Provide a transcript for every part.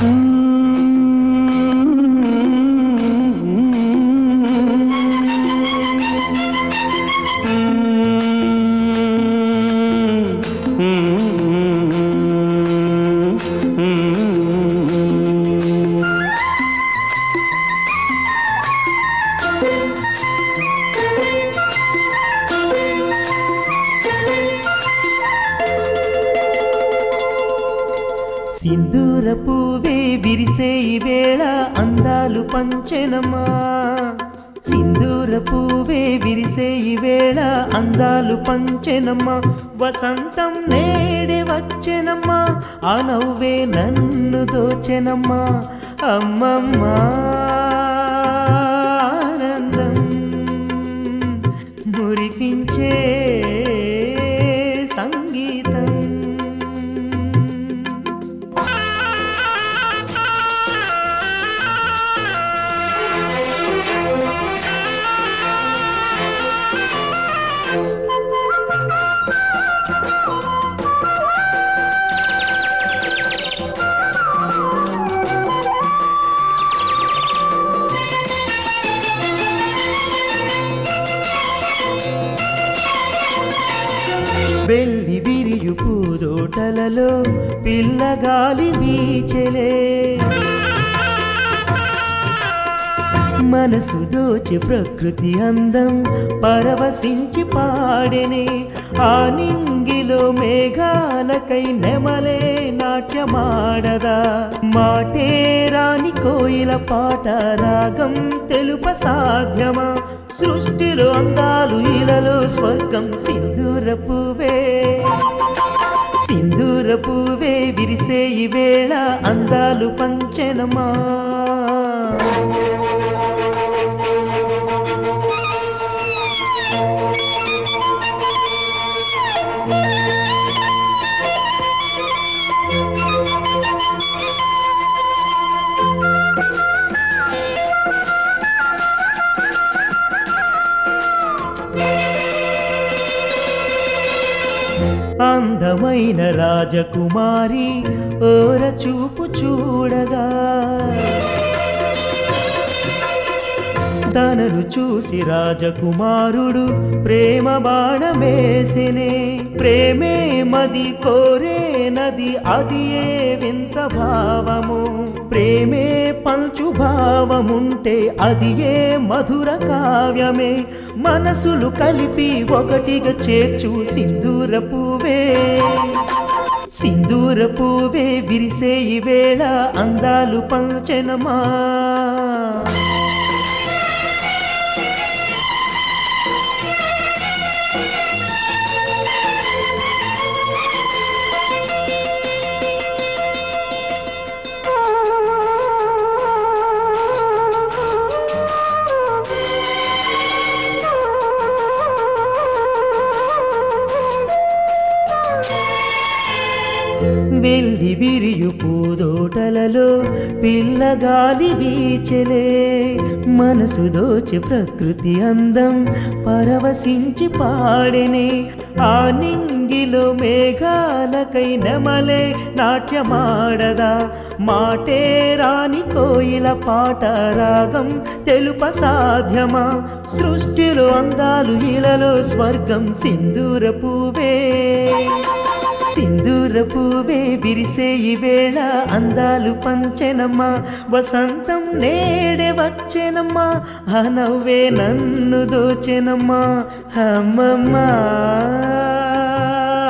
Mm. సింధూర పువ్వే విరిసే వేళ అందాలు పంచెనమా సింధూర పువ్వే విరిసే వేళ అందాలు పంచెనమ్మా. వసంతం నేడే వచ్చెనమ్మా ఆ నవ్వే నన్ను దోచెనమ్మా. అమ్మమ్మా ఆనందం మురిపించే సంగీతం. పిల్లగాలి వీచెలే. మనసు దోచి ప్రకృతి అందం పరవశించి పాడెనే. ఆ నింగిలో మేఘాలకై నెమలే నాట్యమాడదా. మాటే రాని కోయిల పాట రాగం తెలుప సాధ్యమా. సృష్టిలో అందాలు ఇలలో స్వర్గం సింధూర పువ్వే సింధూర పూవే విరిసే ఈవేళ అందాలు పంచెనమా అందమైన రాజకుమారి ఓర చూపు చూడగా తనను చూసి రాజకుమారుడు ప్రేమ బాణమేసినే. ప్రేమే మది కోరే నది అది ఏ వింత భావము. ప్రేమే పంచు భావముంటే అది ఏ మధుర కావ్యమే. మనసులు కలిపి ఒకటిగా చేర్చు సింధూర పువ్వే. సింధూర పువ్వే విరిసే ఈ వేళ అందాలు పంచెనమా. వెళ్ళి విరియు పూదోటలలో పిల్లగాలి వీచెలే. మనసు దోచి ప్రకృతి అందం పరవశించి పాడెనే. ఆ నింగిలో మేఘాలకై నమలే నాట్యమాడదా. మాటే రాని కోయిల పాట రాగం తెలుప సాధ్యమా. సృష్టిలో అందాలు ఇలలో స్వర్గం సింధూర పువ్వే సింధూర పువ్వే విరిసే ఈవేళ అందాలు పంచెనమ్మా. వసంతం నేడే వచ్చెనమ్మా. ఆ నవ్వే నన్ను దోచెనమ్మా. అమ్మమ్మా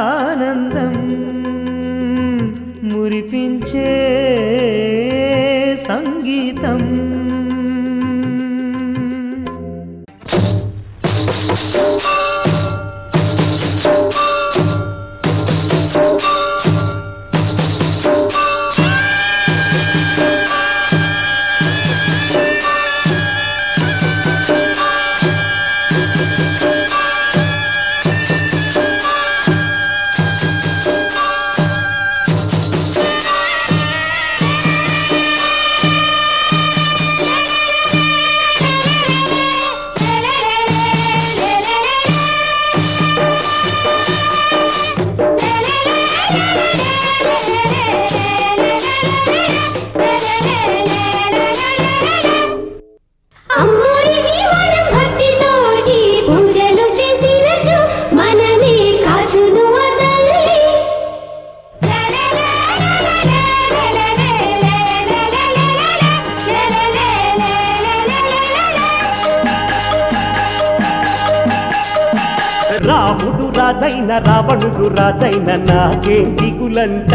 ఆనందం మురిపించే సంగీతం. Thank you. రాజైన రావణుడు రాజైన నాకేం దిగులంట.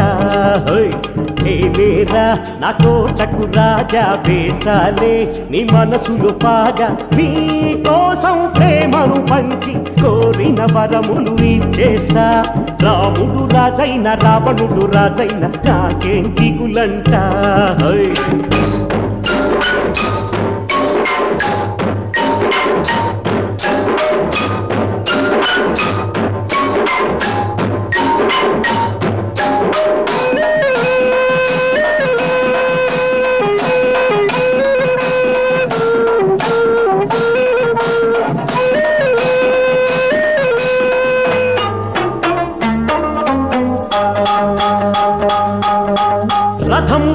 హోయ్. నా కోటకు రాజా వేసాలే నీ మనసులో పాగా నీ కోసం ప్రేమను పంచి కోరిన వరములు ఇచ్చేస్తా. రాముడు రాజైన రావణుడు రాజైన నాకేం దిగులంట.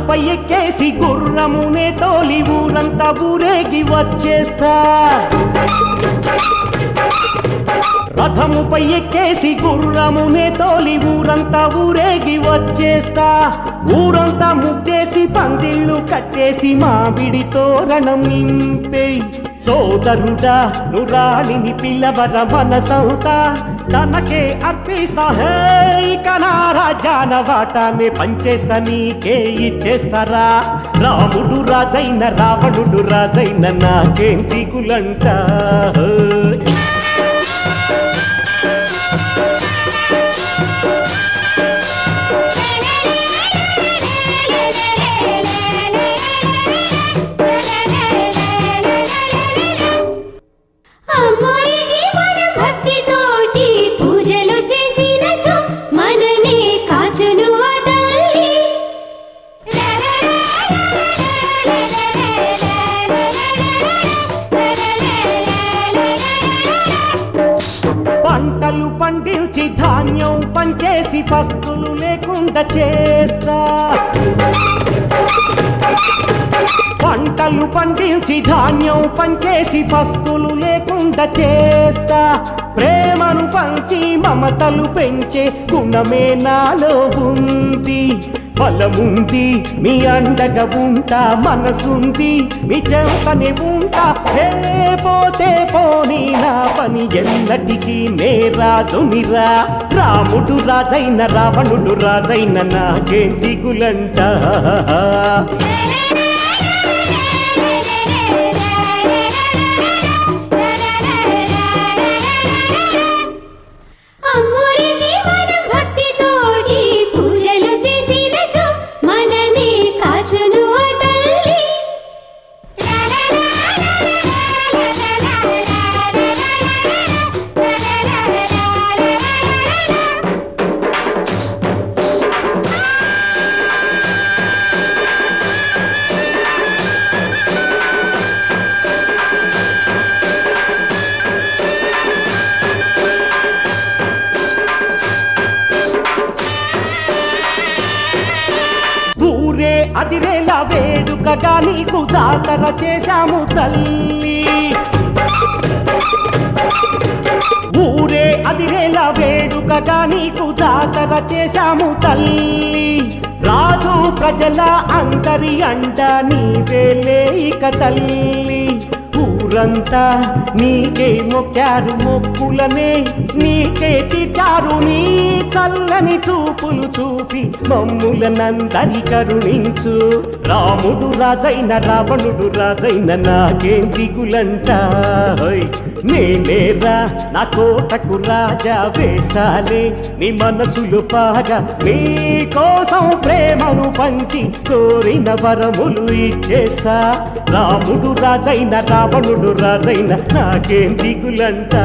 హోయ్. ఎక్కేసి గుర్రమునే తోలి ఊరంతా ఊరేగి వచ్చేస్తా రథముపై ఎక్కేసి గుర్రమునే తోలి ఊరంతా ఊరేగి వచ్చేస్తా. ఊరంతా ముగ్గేసి పందిళ్ళు కట్టేసి మామిడి తోరణం నింపేయ్ సోదరుడా నురాలిని పిల్లవర మనసవుతా తనకే అర్పిస్తా హే కనారా నా రాజాన పంచేస్తా నీకే ఇచ్చేస్తారా. రాముడు రాజైన రావణుడు రాజైన నాకేం దిగులంట హే. అమ్మాయికి పుణ్యం పంచేసి పస్తులు లేకుండా చేస్తా. పంటలు పండించి ధాన్యం పంచేసి పస్తులు లేకుండా చేస్తా. ప్రేమను పంచి మమతలు పెంచే గుణమే నాలో ఉంది. బలముంది మీ అండగా ఉంటా మనసుంది. మీ చెంతనే ఉంటా పోతే పోనీ నా పని ఎన్నటికీ నే రాజునిరా రాముడు రాజైన రావణుడు రాజైన నాకే దిగులంటా. ఊరే వేడుకగా నీకు జాతర చేశాము తల్లి. ఊరే అదిరేలా వేడుకగా నీకు జాతర చేశాము తల్లి. రాజు ప్రజల అందరి అంట నీవేలే ఇక తల్లి. ఊరంతా నీకే మొక్కారు మొక్కులనే నీకే తీర్చారు నీ చల్లని చూపులు చూపి మమ్ములనందరి కరుణించు. రాముడు రాజైన రావణుడు రాజైన నాకేం దిగులంట? నేనేరా నా కోటకు రాజా వేసాలే నీ మనసులు పాగా నీ కోసం ప్రేమను పంచి కోరిన వరములు ఇచ్చేస్తా. రాముడు రాజైన రావణుడు రాజైన నాకేం దిగులంటా?